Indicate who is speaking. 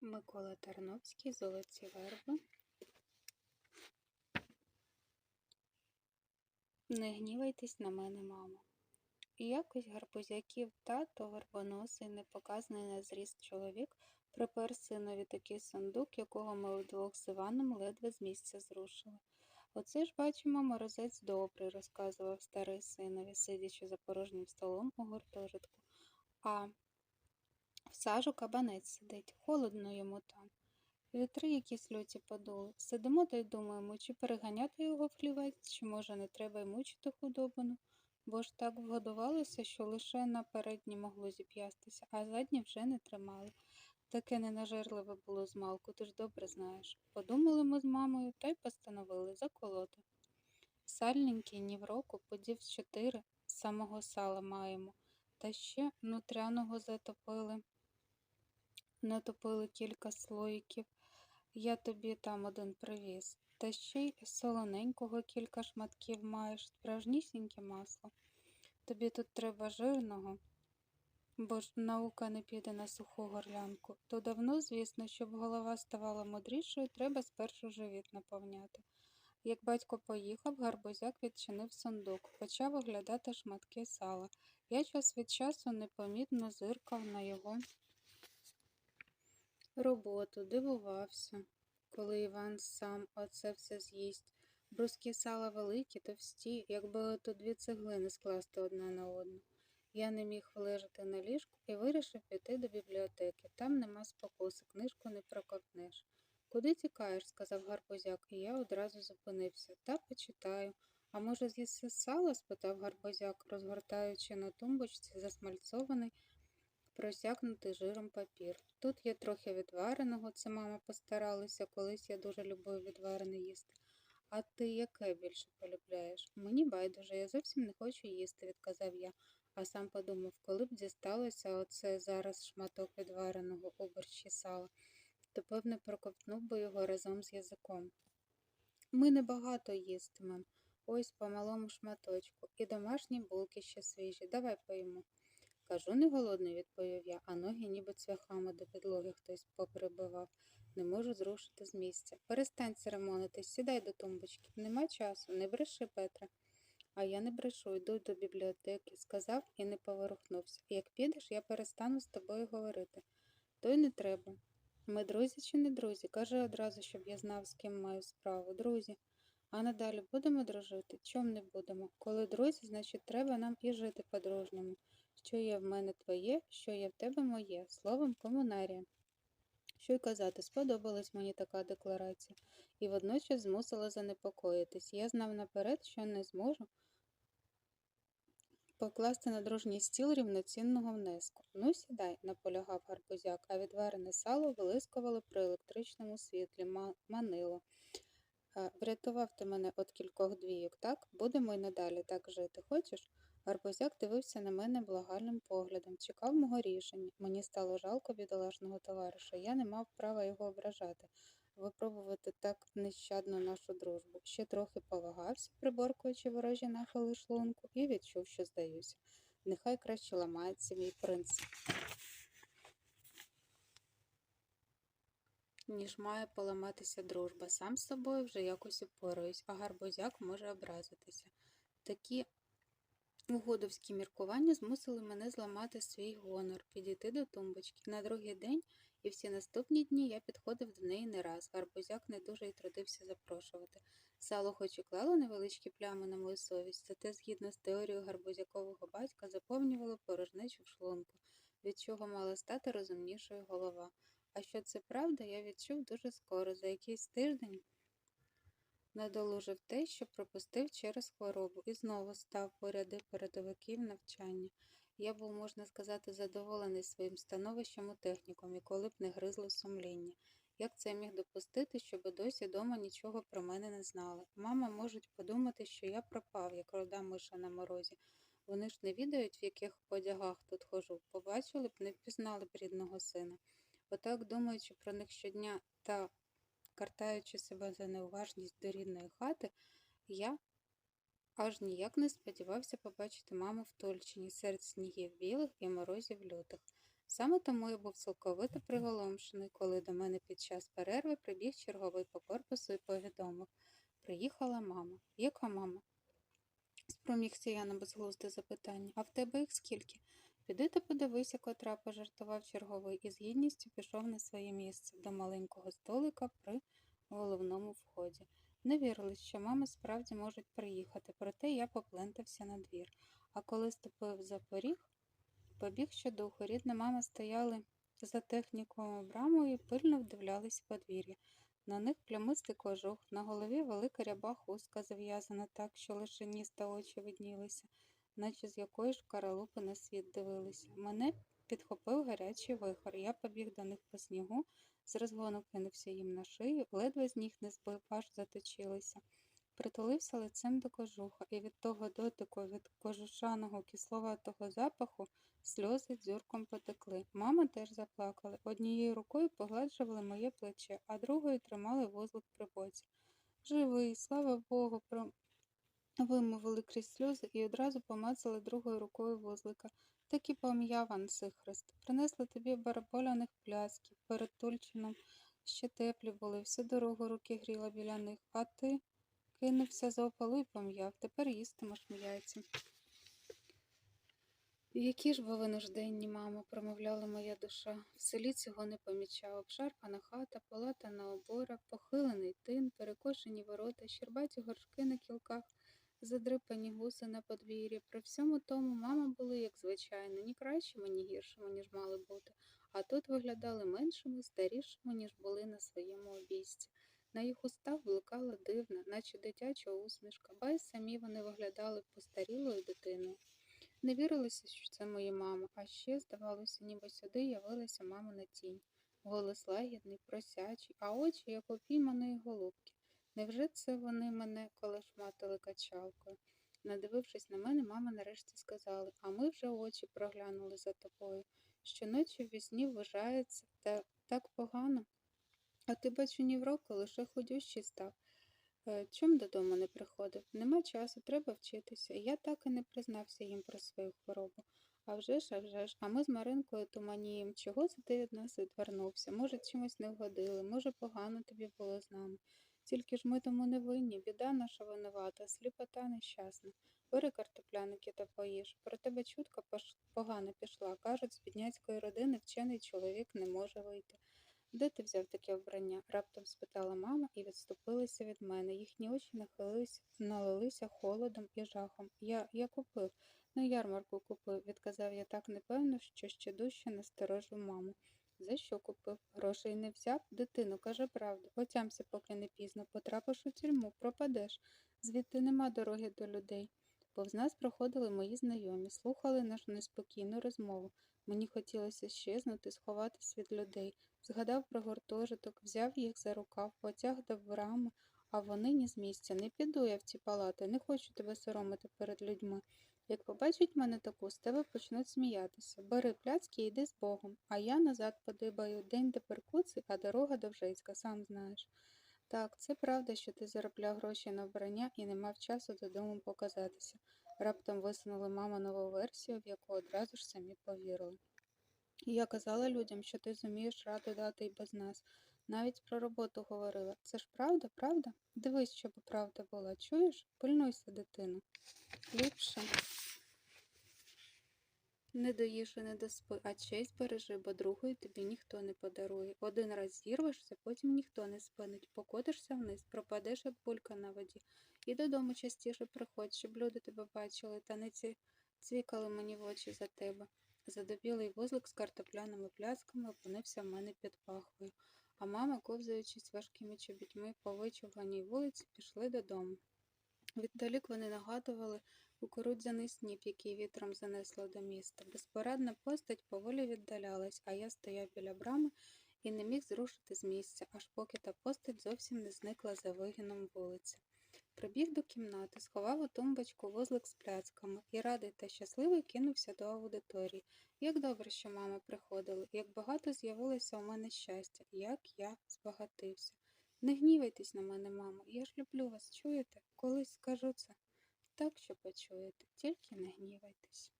Speaker 1: Микола Тарновський, Золоті верби. Не гнівайтесь на мене, мамо. І якось гарбузяків тато, вербоносий, непоказаний на зріст чоловік, припер синові такий сундук, якого ми вдвох з Іваном ледве з місця зрушили. Оце ж бачимо, морозець добрий, розказував старий синові, сидячи за порожнім столом у гуртожитку. А в сажу кабанець сидить, холодно йому там. Вітри якісь люті подули. Сидимо та й думаємо, чи переганяти його в хлівець, чи, може, не треба й мучити худобину, бо ж так вгодувалося, що лише на передні могло зіп'ястися, а задні вже не тримали. Таке ненажерливе було змалку, ти ж добре знаєш. Подумали ми з мамою та й постановили заколоти. Сальненький ні в року, подів з чотири, самого сала маємо, та ще нутряного затопили. Натопили кілька слоїків, я тобі там один привіз. Та ще й солоненького кілька шматків маєш, справжнісіньке масло. Тобі тут треба жирного, бо ж наука не піде на суху горлянку. То давно, звісно, щоб голова ставала мудрішою, треба спершу живіт наповняти. Як батько поїхав, гарбузяк відчинив сундук, почав оглядати шматки сала. Я час від часу непомітно зиркав на його роботу, дивувався, коли Іван сам оце все з'їсть. Бруски сала великі, товсті, якби ото дві цеглини скласти одна на одну. Я не міг лежати на ліжку і вирішив піти до бібліотеки. Там нема спокуси, книжку не проковтнеш. Куди тікаєш? сказав гарбузяк, і я одразу зупинився. Та почитаю. А може, з'їси сало? спитав гарбузяк, розгортаючи на тумбочці засмальцований просякнутий жиром папір. Тут є трохи відвареного, це мама постаралася, колись я дуже любив відварене їсти. А ти яке більше полюбляєш? Мені байдуже, я зовсім не хочу їсти, відказав я, а сам подумав, коли б дісталося оце зараз шматок відвареного у борщі сала, то певне проковтнув би його разом з язиком. Ми небагато їстимем, ось по малому шматочку, і домашні булки ще свіжі. Давай поїмо. Кажу, не голодний, відповів я, а ноги ніби цвяхами до підлоги хтось поприбивав. Не можу зрушити з місця. Перестань церемонитись, сідай до тумбочки. Нема часу, не бреши, Петре. А я не брешу, йду до бібліотеки, сказав і не поворухнувся. Як підеш, я перестану з тобою говорити. То й не треба. Ми друзі чи не друзі? Кажи одразу, щоб я знав, з ким маю справу. Друзі. А надалі будемо дружити? Чом не будемо? Коли друзі, значить, треба нам і жити по-дружньому. Що є в мене твоє, що є в тебе моє, словом комунарія. Що й казати, сподобалась мені така декларація, і водночас змусила занепокоїтись. Я знав наперед, що не зможу покласти на дружній стіл рівноцінного внеску. Ну, сідай, наполягав гарбузяк, а відварене сало вилискувало при електричному світлі, манило. Врятував ти мене від кількох двійок, так? Будемо й надалі так жити. Хочеш? Гарбузяк дивився на мене благальним поглядом, чекав мого рішення. Мені стало жалко бідолашного товариша. Я не мав права його ображати, випробувати так нещадно нашу дружбу. Ще трохи повагався, приборкуючи ворожі нахили шлунку, і відчув, що здаюся. Нехай краще ламається мій принц. Ніж має поламатися дружба. Сам з собою вже якось упораюсь, а гарбузяк може образитися. Такі Угодовські міркування змусили мене зламати свій гонор, підійти до тумбочки. На другий день і всі наступні дні я підходив до неї не раз. Гарбузяк не дуже й трудився запрошувати. Сало хоч і клало невеличкі плями на мою совість, зате, згідно з теорією гарбузякового батька, заповнювало порожнечу в шлунку, від чого мала стати розумнішою голова. А що це правда, я відчув дуже скоро, за якийсь тиждень надолужив те, що пропустив через хворобу, і знову став по ряди передовиків навчання. Я був, можна сказати, задоволений своїм становищем у технікумі, коли б не гризло сумління. Як це міг допустити, щоб досі дома нічого про мене не знали? Мама можуть подумати, що я пропав, як рода миша на морозі. Вони ж не відають, в яких одягах тут хожу. Побачили б, не впізнали б рідного сина. Отак, думаючи про них щодня та картаючи себе за неуважність до рідної хати, я аж ніяк не сподівався побачити маму в Тульчині серед снігів білих і морозів лютих. Саме тому я був цілковито приголомшений, коли до мене під час перерви прибіг черговий по корпусу і повідомив. Приїхала мама. Яка мама? Спромігся я на безглузде запитання. А в тебе їх скільки? Піди та подивися, котра пожартував черговий і з гідністю пішов на своє місце до маленького столика при головному вході. Не вірилось, що мами справді можуть приїхати, проте я поплентався на двір. А коли ступив за поріг, побіг щодуху. Рідна мама стояли за техніковою брамою і пильно вдивлялись подвір'я. На них плямистий кожух, на голові велика ряба хустка зав'язана так, що лише ніс та очі виднілися, наче з якої ж каралупи на світ дивилися. Мене підхопив гарячий вихор. Я побіг до них по снігу, з розгону кинувся їм на шию, ледве з ніг не збив, аж заточилися. Притулився лицем до кожуха, і від того дотику, від кожушаного кисловатого запаху, сльози дзюрком потекли. Мама теж заплакала. Однією рукою погладжували моє плече, а другою тримали вузлик при боці. Живий, слава Богу. Вимовили крізь сльози і одразу помацали другою рукою вузлика. Так і пом'яв Ансихрист. Принесли тобі бараболяних плясків, перед Тульчином ще теплі були, всю дорогу руки гріла біля них, а ти кинувся за опалу і пом'яв. Тепер їстимеш яйця. Які ж ви нужденні, мамо, промовляла моя душа. В селі цього не помічав. Обшарпана хата, полатана обора, похилений тин, перекошені ворота, щербаті горшки на кілках, задрипані гуси на подвір'ї. При всьому тому мама були, як звичайно, ні кращими, ні гіршими, ніж мали бути, а тут виглядали меншими, старішими, ніж були на своєму обійсті. На їх устах блукала дивна, наче дитяча усмішка, ба й самі вони виглядали постарілою дитиною. Не вірилося, що це моя мама, а ще, здавалося, ніби сюди явилася мамина тінь. Голос лагідний, просячий, а очі, як у пійманої голубки. Невже це вони мене колешматили качалкою? Надивившись на мене, мама нарешті сказала, а ми вже очі проглянули за тобою. Щоночі в вісні вважається та так погано. А ти, бачу, ні в року лише худющий став. Е, Чом додому не приходив? Нема часу, треба вчитися. Я так і не признався їм про свою хворобу. А вже ж, а вже ж, а ми з Маринкою туманієм. Чого це ти від нас відвернувся? Може, чимось не вгодили, може, погано тобі було з нами. Тільки ж ми тому не винні, біда наша винувата, сліпота нещасна. Бери картопляники та поїж. Про тебе чутка погано пішла. Кажуть, з бідняцької родини вчений чоловік не може вийти. Де ти взяв таке вбрання? раптом спитала мама і відступилися від мене. Їхні очі налилися холодом і жахом. Я я купив, на ярмарку купив, відказав я так непевно, що ще дужче насторожив маму. За що купив? Грошей не взяв? Дитину, каже правду. Отямся, поки не пізно. Потрапиш у тюрму, пропадеш. Звідти нема дороги до людей. Повз нас проходили мої знайомі, слухали нашу неспокійну розмову. Мені хотілося щезнути, сховатись від людей. Згадав про гуртожиток, взяв їх за рукав, потяг до брами, а вони ні з місця. Не піду я в ці палати, не хочу тебе соромити перед людьми. Як побачать мене таку, з тебе почнуть сміятися. Бери пляцки і йди з Богом, а я назад подибаю день до перкуци, а дорога до Вжицька, сам знаєш. Так, це правда, що ти заробляв гроші на вбрання і не мав часу додому показатися. Раптом висунули мама нову версію, в яку одразу ж самі повірили. Я казала людям, що ти зумієш раду дати й без нас. Навіть про роботу говорила. Це ж правда, правда? Дивись, щоб правда була. Чуєш? Пильнуйся, дитину. Ліпше. Не доїж і не доспи, а честь бережи, бо другої тобі ніхто не подарує. Один раз зірвешся, потім ніхто не спинить. Покотишся вниз, пропадеш, як пулька на воді. І додому частіше приходь, щоб люди тебе бачили, та не ці... цвікали мені в очі за тебе. Задобілий вузлик з картопляними плясками опинився в мене під пахвою, а мама, ковзаючись важкими чобітьми по вичуваній вулиці, пішли додому. Віддалік вони нагадували кукурудзяний сніп, який вітром занесло до міста. Безпорадна постать поволі віддалялась, а я стояв біля брами і не міг зрушити з місця, аж поки та постать зовсім не зникла за вигином вулиці. Прибіг до кімнати, сховав у тумбочку вузлик з пляцками і радий та щасливий кинувся до аудиторії. Як добре, що мама приходила, як багато з'явилося у мене щастя, як я збагатився. Не гнівайтесь на мене, мамо, я ж люблю вас, чуєте? Колись скажу це. Так, що почуєте, тільки не гнівайтесь.